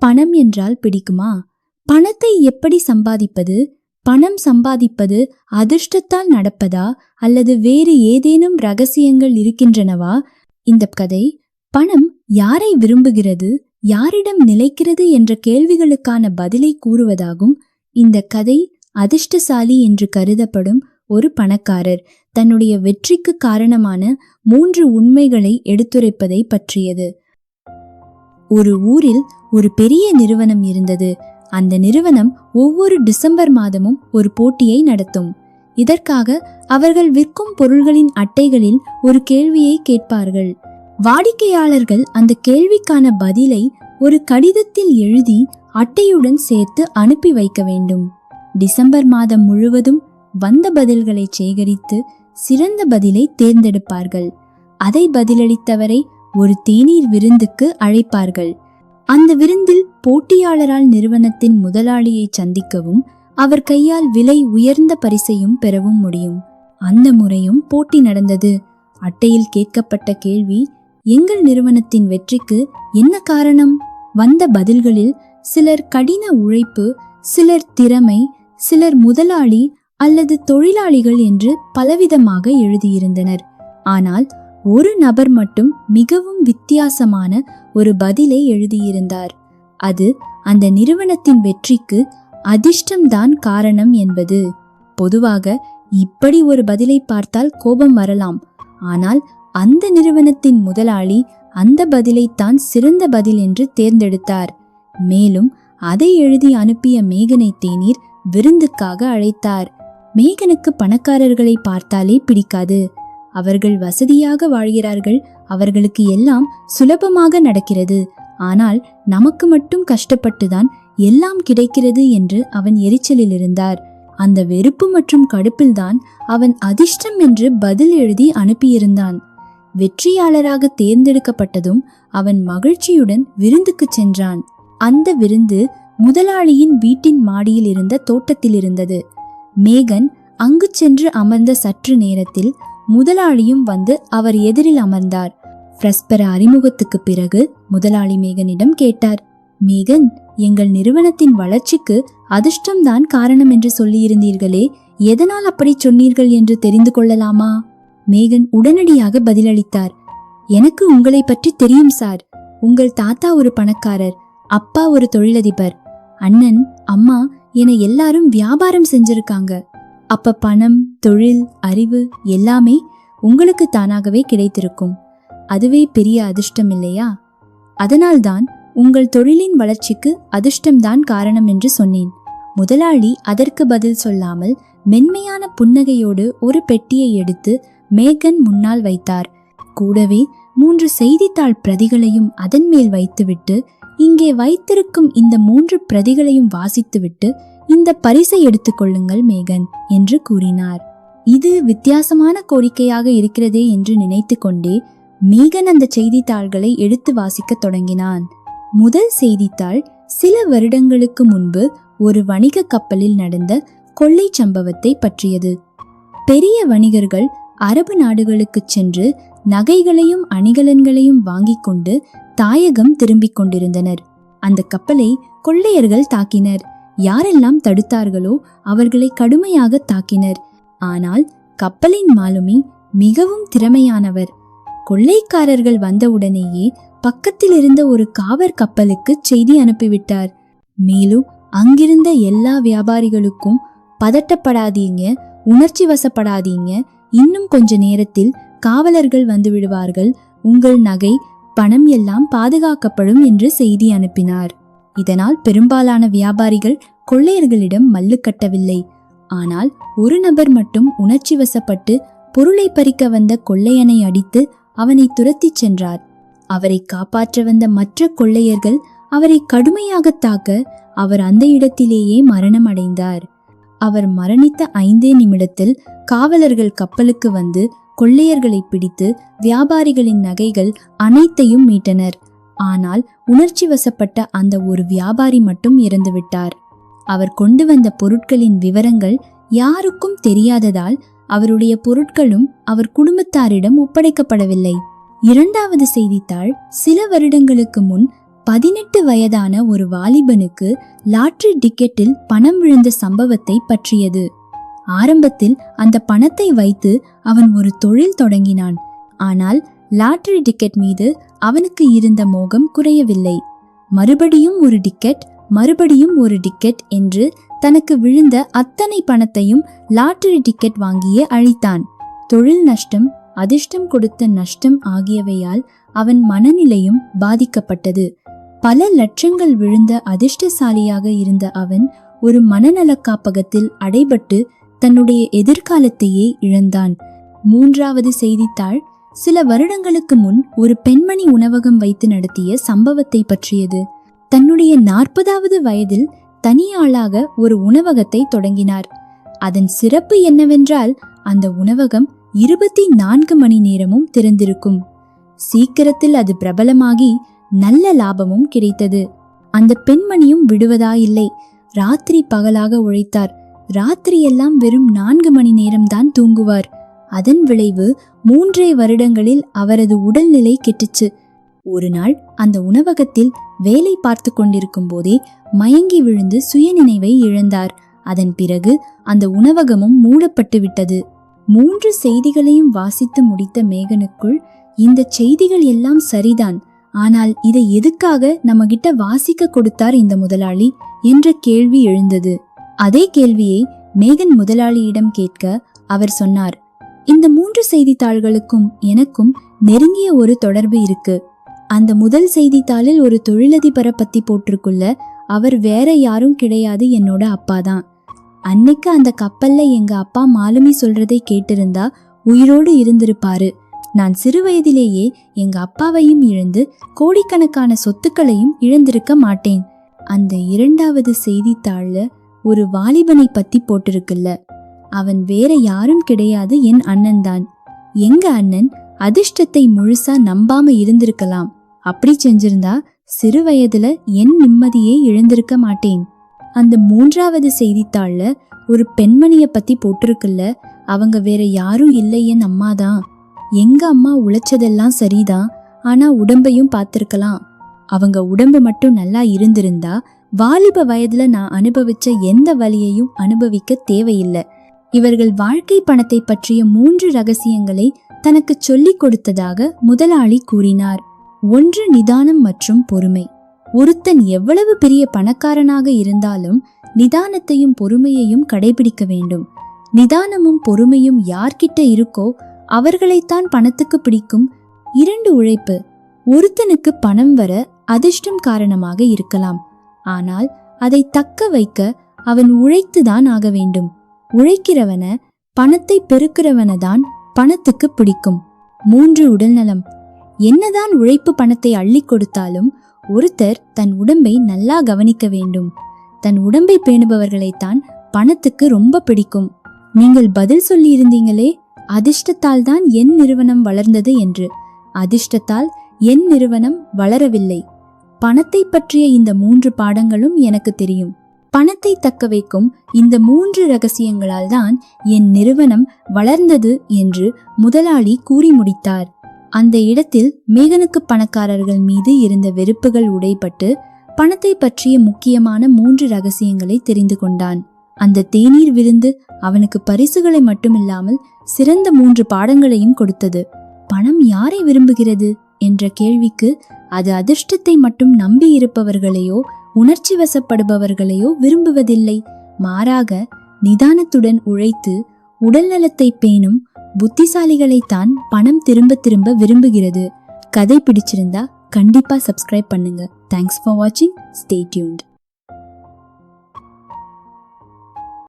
பணம் என்றால் பிடிக்குமா? பணத்தை எப்படி சம்பாதிப்பது? பணம் சம்பாதிப்பது அதிர்ஷ்டத்தால் நடப்பதா? அல்லது வேறு ஏதேனும் ரகசியங்கள் இருக்கின்றனவா? இந்த கதை பணம் யாரை விரும்புகிறது? யாரிடம் நிலைக்கிறது என்ற கேள்விகளுக்கான பதிலை கூறுவதாகும். இந்த கதை அதிர்ஷ்டசாலி என்று கருதப்படும் ஒரு பணக்காரர். தன்னுடைய வெற்றிக்கு காரணமான மூன்று உண்மைகளை எடுத்துரைப்பதை பற்றியது. ஒரு ஊரில் ஒரு பெரிய நிறுவனம் இருந்தது. அந்த நிறுவனம் ஒவ்வொரு டிசம்பர் மாதமும் ஒரு போட்டியை நடத்தும். இதற்காக அவர்கள் விற்கும் பொருள்களின் அட்டைகளில் ஒரு கேள்வியை கேட்பார்கள். வாடிக்கையாளர்கள் அந்த கேள்விக்கான பதிலை ஒரு கடிதத்தில் எழுதி அட்டையுடன் சேர்த்து அனுப்பி வைக்க வேண்டும். டிசம்பர் மாதம் முழுவதும் வந்த பதில்களை சேகரித்து சிறந்த பதிலை தேர்ந்தெடுப்பார்கள். அதை பதிலளித்தவரை ஒரு தேநீர் விருந்துக்கு அழைப்பார்கள். அந்த விருந்தில் போட்டியாளரால் நிறுவனத்தின் முதலாளியை சந்திக்கவும் அவர் கையால் விலை உயர்ந்த பரிசையும் பெறவும் முடியும். அந்த முறையும் போட்டி நடந்தது. அட்டையில் கேட்கப்பட்ட கேள்வி எங்கள் நிறுவனத்தின் வெற்றிக்கு என்ன காரணம்? வந்த பதில்களில் சிலர் கடின உழைப்பு சிலர் திறமை சிலர் முதலாளி அல்லது தொழிலாளிகள் என்று பலவிதமாக எழுதியிருந்தனர். ஆனால் ஒரு நபர் மட்டும் மிகவும் வித்தியாசமான ஒரு பதிலை எழுதியிருந்தார். அது அந்த நிறுவனத்தின் வெற்றிக்கு அதிர்ஷ்டம்தான் காரணம் என்பது. பொதுவாக இப்படி ஒரு பதிலை பார்த்தால் கோபம் வரலாம். ஆனால் அந்த நிறுவனத்தின் முதலாளி அந்த பதிலைத்தான் சிறந்த பதில் என்று தேர்ந்தெடுத்தார். மேலும் அதை எழுதி அனுப்பிய மேகனை தேநீர் விருந்துக்காக அழைத்தார். மேகனுக்கு பணக்காரர்களை பார்த்தாலே பிடிக்காது. அவர்கள் வசதியாக வாழ்கிறார்கள் அவர்களுக்கு எல்லாம் சுலபமாக நடக்கிறது. ஆனால் நமக்கு மட்டும் கஷ்டப்பட்டுதான் எல்லாம் கிடைக்கிறது என்று அவன் எரிச்சலில் இருந்தார். அந்த வெறுப்பு மற்றும் கடுப்பில்தான் அவன் அதிர்ஷ்டம் என்று பதில் எழுதி அனுப்பியிருந்தான். வெற்றியாளராக தேர்ந்தெடுக்கப்பட்டதும் அவன் மகிழ்ச்சியுடன் விருந்துக்கு சென்றான். அந்த விருந்து முதலாளியின் வீட்டின் மாடியில் இருந்த தோட்டத்தில் இருந்தது. மேகன் அங்கு சென்று அமர்ந்த சற்று நேரத்தில் முதலாளியும் வந்து அவர் எதிரில் அமர்ந்தார். பிரஸ்பர அறிமுகத்துக்கு பிறகு முதலாளி மேகனிடம் கேட்டார் மேகன் எங்கள் நிறுவனத்தின் வளர்ச்சிக்கு அதிர்ஷ்டம்தான் காரணம் என்று சொல்லியிருந்தீர்களே எதனால் அப்படி சொன்னீர்கள் என்று தெரிந்து கொள்ளலாமா? மேகன் உடனடியாக பதிலளித்தார் எனக்கு உங்களை பற்றி தெரியும் சார். உங்கள் தாத்தா ஒரு பணக்காரர் அப்பா ஒரு தொழிலதிபர். அண்ணன் அம்மா என எல்லாரும் வியாபாரம் செஞ்சிருக்காங்க. அப்ப பணம் தொழில் அறிவு எல்லாமே உங்களுக்கு தானாகவே கிடைத்திருக்கும். அதுவே பெரிய அதிர்ஷ்டம் இல்லையா? அதனால்தான் உங்கள் தொழிலின் வளர்ச்சிக்கு அதிர்ஷ்டம்தான் காரணம் என்று சொன்னேன். முதலாளி அதற்கு பதில் சொல்லாமல் மென்மையான புன்னகையோடு ஒரு பெட்டியை எடுத்து மேகன் முன்னால் வைத்தார். கூடவே மூன்று செய்தித்தாள் பிரதிகளையும் அதன் மேல் வைத்துவிட்டு இங்கே வைத்திருக்கும் இந்த மூன்று பிரதிகளையும் வாசித்துவிட்டு இந்த பரிசை எடுத்துக்கொள்ளுங்கள் மேகன் என்று கூறினார். இது வித்தியாசமான கோரிக்கையாக இருக்கிறதே என்று நினைத்து கொண்டே மேகன் அந்த செய்தித்தாள்களை எடுத்து வாசிக்கத் தொடங்கினான். முதல் செய்தித்தாள் சில வருடங்களுக்கு முன்பு ஒரு வணிக கப்பலில் நடந்த கொள்ளை சம்பவத்தை பற்றியது. பெரிய வணிகர்கள் அரபு நாடுகளுக்குச் சென்று நகைகளையும் அணிகலன்களையும் வாங்கிக் கொண்டு தாயகம் திரும்பிக் கொண்டிருந்தனர். அந்த கப்பலை கொள்ளையர்கள் தாக்கினர். யாரெல்லாம் தடுத்தார்களோ அவர்களை கடுமையாக தாக்கினர். ஆனால் கப்பலின் மாலுமி மிகவும் திறமையானவர். கொள்ளைக்காரர்கள் வந்தவுடனேயே பக்கத்தில் இருந்த ஒரு காவர் கப்பலுக்கு செய்தி அனுப்பிவிட்டார். மேலும் அங்கிருந்த எல்லா வியாபாரிகளுக்கும் பதட்டப்படாதீங்க உணர்ச்சி வசப்படாதீங்க இன்னும் கொஞ்ச நேரத்தில் காவலர்கள் வந்து விடுவார்கள் உங்கள் நகை பணம் எல்லாம் பாதுகாக்கப்படும் என்று செய்தி அனுப்பினார். இதனால் பெரும்பாலான வியாபாரிகள் கொள்ளையர்களிடம் மல்லு கட்டவில்லை. ஆனால் ஒரு நபர் மட்டும் உணர்ச்சி வசப்பட்டு பொருளை பறிக்க வந்த கொள்ளையனை அடித்து அவனை துரத்திச் சென்றார். அவரை காப்பாற்ற வந்த மற்ற கொள்ளையர்கள் அவரை கடுமையாக தாக்க அவர் அந்த இடத்திலேயே மரணம் அடைந்தார் அவர் மரணித்த ஐந்தே நிமிடத்தில் காவலர்கள் கப்பலுக்கு வந்து கொள்ளையர்களை பிடித்து வியாபாரிகளின் நகைகள் அனைத்தையும் மீட்டனர். ஆனால் உணர்ச்சி வசப்பட்ட அந்த ஒரு வியாபாரி மட்டும் இறந்துவிட்டார். அவர் கொண்டு வந்த பொருட்களின் விவரங்கள் யாருக்கும் தெரியாததால் அவருடைய பொருட்களும் அவர் குடும்பத்தாரிடம் ஒப்படைக்கப்படவில்லை. இரண்டாவது செய்தித்தாள் சில வருடங்களுக்கு முன் பதினெட்டு வயதான ஒரு வாலிபனுக்கு லாட்ரி டிக்கெட்டில் பணம் விழுந்த சம்பவத்தை பற்றியது. ஆரம்பத்தில் அந்த பணத்தை வைத்து அவன் ஒரு தொழில் தொடங்கினான். ஆனால் லாட்டரி டிக்கெட் மீது அவனுக்கு இருந்த மோகம் குறையவில்லை. மறுபடியும் ஒரு டிக்கெட் மறுபடியும் ஒரு டிக்கெட் என்று தனக்கு விழுந்த அத்தனை பணத்தையும் லாட்டரி டிக்கெட் வாங்கியே அழித்தான். தொழில் நஷ்டம் அதிர்ஷ்டம் கொடுத்த நஷ்டம் ஆகியவையால் அவன் மனநிலையும் பாதிக்கப்பட்டது. பல லட்சங்கள் விழுந்த அதிர்ஷ்டசாலியாக இருந்த அவன் ஒரு மனநலக்காப்பகத்தில் அடைபட்டு தன்னுடைய எதிர்காலத்தையே இழந்தான். மூன்றாவது செய்தித்தாள் சில வருடங்களுக்கு முன் ஒரு பெண்மணி உணவகம் வைத்து நடத்திய சம்பவத்தை பற்றியது. தன்னுடைய நாற்பதாவது வயதில் தனியாளாக ஒரு உணவகத்தை தொடங்கினார். அதன் சிறப்பு என்னவென்றால் அந்த உணவகம் இருபத்தி நான்கு மணி நேரமும் திறந்திருக்கும். சீக்கிரத்தில் அது பிரபலமாகி நல்ல லாபமும் கிடைத்தது. அந்த பெண்மணியும் விடுவதாயில்லை. ராத்திரி பகலாக உழைத்தார். ராத்திரியெல்லாம் வெறும் நான்கு மணி நேரம்தான் தூங்குவார். அதன் விளைவு மூன்றே வருடங்களில் அவரது உடல்நிலை கெட்டுச்சு. ஒரு நாள் அந்த உணவகத்தில் வேலை பார்த்து கொண்டிருக்கும் போதே மயங்கி விழுந்து சுயநினைவை இழந்தார். அதன் பிறகு அந்த உணவகமும் மூடப்பட்டு விட்டது. மூன்று செய்திகளையும் வாசித்து முடித்த மேகனுக்குள் இந்த செய்திகள் எல்லாம் சரிதான். ஆனால் இதை எதுக்காக நம்ம கிட்ட வாசிக்க கொடுத்தார் இந்த முதலாளி? என்ற கேள்வி எழுந்தது. அதே கேள்வியை மேகன் முதலாளியிடம் கேட்க அவர் சொன்னார் இந்த மூன்று செய்தித்தாள்களுக்கும் எனக்கும் நெருங்கிய ஒரு தொடர்பு இருக்கு. அந்த முதல் செய்தித்தாளில் ஒரு தொழிலதிபரை பத்தி போட்டிருக்குள்ள அவர் வேற யாரும் கிடையாது என்னோட அப்பா தான் அன்னைக்கு அந்த கப்பல்ல எங்க அப்பா மாலுமி சொல்றதை கேட்டிருந்தா உயிரோடு இருந்திருப்பாரு. நான் சிறு வயதிலேயே எங்க அப்பாவையும் இழந்து கோடிக்கணக்கான சொத்துக்களையும் இழந்திருக்க மாட்டேன். அந்த இரண்டாவது செய்தித்தாள்ல ஒரு வாலிபனை பத்தி போட்டிருக்குல்ல. அவன் வேற யாரும் கிடையாது என் அண்ணன் தான் எங்க அண்ணன் அதிர்ஷ்டத்தை முழுசா நம்பாம இருந்திருக்கலாம். அப்படி செஞ்சிருந்தா சிறு வயதுல என் நிம்மதியை இழந்திருக்க மாட்டேன். அந்த மூன்றாவது செய்தித்தாள்ல ஒரு பெண்மணிய பத்தி போட்டிருக்குல்ல அவங்க வேற யாரும் இல்லை என் அம்மா தான் எங்க அம்மா உழைச்சதெல்லாம் சரிதான் ஆனா உடம்பையும் பார்த்திருக்கலாம். அவங்க உடம்பு மட்டும் நல்லா இருந்திருந்தா வாலிப வயதுல நான் அனுபவிச்ச எந்த வழியையும் அனுபவிக்க தேவையில்லை. இவர்கள் வாழ்க்கை பணத்தை பற்றிய மூன்று ரகசியங்களை தனக்கு சொல்லிக் கொடுத்ததாக முதலாளி கூறினார். ஒன்று நிதானம் மற்றும் பொறுமை. ஒருத்தன் எவ்வளவு பெரிய பணக்காரனாக இருந்தாலும் நிதானத்தையும் பொறுமையையும் கடைபிடிக்க வேண்டும். நிதானமும் பொறுமையும் யார்கிட்ட இருக்கோ அவர்களைத்தான் பணத்துக்கு பிடிக்கும். இரண்டு உழைப்பு. ஒருத்தனுக்கு பணம் வர அதிர்ஷ்டம் காரணமாக இருக்கலாம். ஆனால் அதை தக்க வைக்க அவன் உழைத்துதான் ஆக வேண்டும். உழைக்கிறவன பணத்தை பெருக்கிறவன தான் பணத்துக்கு பிடிக்கும். மூன்று உடல்நலம். என்னதான் உழைப்பு பணத்தை அள்ளி கொடுத்தாலும் ஒருத்தர் தன் உடம்பை நல்லா கவனிக்க வேண்டும். தன் உடம்பை பேணுபவர்களைத்தான் பணத்துக்கு ரொம்ப பிடிக்கும். நீங்கள் பதில் சொல்லியிருந்தீங்களே அதிர்ஷ்டத்தால் தான் என் நிறுவனம் வளர்ந்தது என்று. அதிர்ஷ்டத்தால் என் நிறுவனம் வளரவில்லை. பணத்தை பற்றிய இந்த மூன்று பாடங்களும் எனக்கு தெரியும். பணத்தை தக்க வைக்கும் இந்த மூன்று ரகசியங்களால் தான் என் நிறுவனம் வளர்ந்தது என்று முதலாளி கூறி முடித்தார். அந்த இடத்தில் மேகனுக்கு பணக்காரர்கள் மீது இருந்த வெறுப்புகள் உடைப்பட்டு பணத்தை பற்றிய முக்கியமான மூன்று ரகசியங்களை தெரிந்து கொண்டான். அந்த தேநீர் விருந்து அவனுக்கு பரிசுகளை மட்டுமில்லாமல் சிறந்த மூன்று பாடங்களையும் கொடுத்தது. பணம் யாரை விரும்புகிறது? என்ற கேள்விக்கு அது அதிர்ஷ்டத்தை மட்டும் நம்பி இருப்பவர்களையோ உணர்ச்சி வசப்படுபவர்களையோ விரும்புவதில்லை. மாறாக நிதானத்துடன் உழைத்து உடல்நலத்தை பேணும் புத்திசாலிகளைத்தான் பணம் திரும்ப திரும்ப விரும்புகிறது. கதை பிடிச்சிருந்தா கண்டிப்பாக சப்ஸ்கிரைப் பண்ணுங்க. தேங்க்ஸ் ஃபார் வாட்சிங் ஸ்டே டியூன்ட்